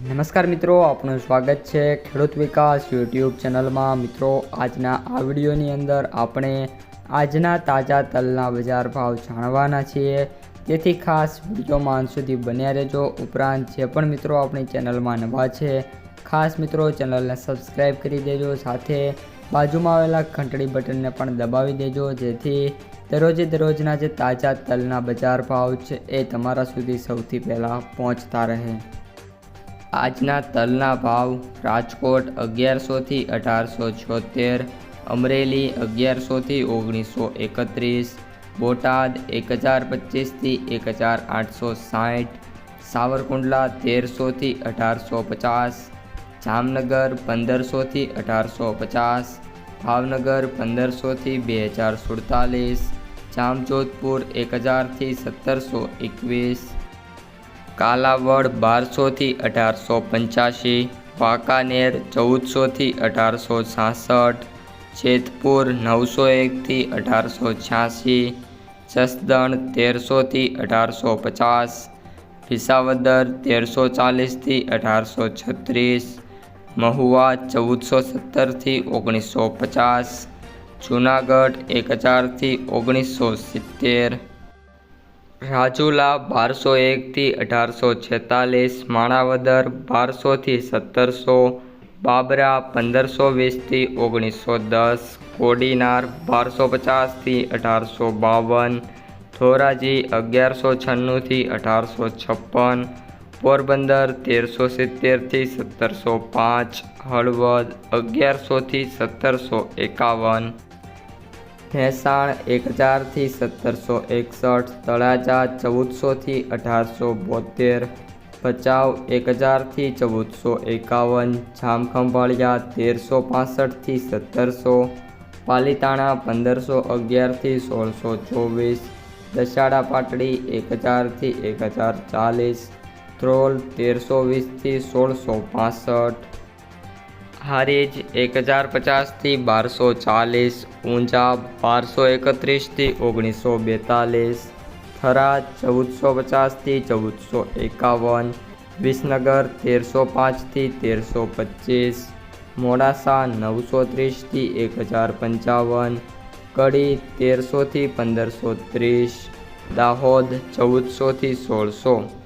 નમસ્કાર મિત્રો, આપનું સ્વાગત છે ખેડૂત વિકાસ યુટ્યુબ ચેનલમાં. મિત્રો, આજના આ વિડીયોની અંદર આપણે આજના તાજા તલના બજાર ભાવ જાણવાના છીએ. તેથી ખાસ વિડીયોમાં અંત સુધી બન્યા રહેજો. ઉપરાંત જે પણ મિત્રો આપણી ચેનલમાં નવા છે, ખાસ મિત્રો ચેનલને સબસ્ક્રાઈબ કરી દેજો. સાથે બાજુમાં આવેલા ઘંટડી બટનને પણ દબાવી દેજો. જેથી દરરોજે દરરોજના જે તાજા તલના બજાર ભાવ છે, એ તમારા સુધી સૌથી પહેલાં પહોંચતા રહે. આજના તલના ભાવ રાજકોટ અગિયારસોથી અઢારસો છોતેર, અમરેલી અગિયારસોથી ઓગણીસો એકત્રીસ, બોટાદ એક હજાર પચીસથી એક હજાર આઠસો સાઠ, સાવરકુંડલા તેરસોથી અઢારસો પચાસ, જામનગર પંદરસોથી અઢારસો પચાસ, ભાવનગર પંદરસોથી બે હજાર સુડતાલીસ, જામજોધપુર એક હજારથી સત્તરસો એકવીસ કાલાવડ બારસોથી અઢારસો પંચ્યાસી વાંકાનેર ચૌદસોથી અઢારસો છાસઠ, જેતપુર નવસો એકથી અઢારસો છ્યાસી જસદણ તેરસોથી અઢારસો પચાસ, વિસાવદર તેરસો ચાલીસથી અઢારસો છત્રીસ, મહુવા ચૌદસો સત્તરથી ઓગણીસો પચાસ, જૂનાગઢ એક હજારથી ઓગણીસો સિત્તેર રાજુલા બારસો એકથી અઢારસો છેતાલીસ, માણાવદર બારસોથી સત્તરસો, બાબરા પંદરસો વીસથી ઓગણીસો દસ, કોડીનાર બારસો પચાસથી અઢારસો બાવન, ધોરાજી અગિયારસો છન્નુંથી અઢારસો છપ્પન, પોરબંદર તેરસો સિત્તેરથી સત્તરસો પાંચ, હળવદ અગિયારસોથી સત્તરસો એકાવન. ભેંસાણ એક હજારથી સત્તરસો એકસઠ, તળાજા ચૌદસોથી અઢારસો બોતેર, ભચાઉ એક હજારથી ચૌદસો એકાવન, જામખંભાળિયા તેરસો પાસઠથી સત્તરસો, પાલીતાણા પંદરસો અગિયારથી સોળસો ચોવીસ દશાડા પાટડી એક હજારથી એક હજાર ચાલીસ ધ્રોલ તેરસો વીસથી સોળસો પાસઠ હારીજ એક હજાર પચાસથી બારસો ચાલીસ ઊંઝા બારસો એકત્રીસથી ઓગણીસો બેતાલીસ થરા ચૌદસો પચાસથી ચૌદસો એકાવન વિસનગર તેરસો પાંચથી તેરસો પચીસ મોડાસા નવસો ત્રીસથી એક હજાર પંચાવન કડી તેરસોથી પંદરસો ત્રીસ દાહોદ ચૌદસોથી સોળસો.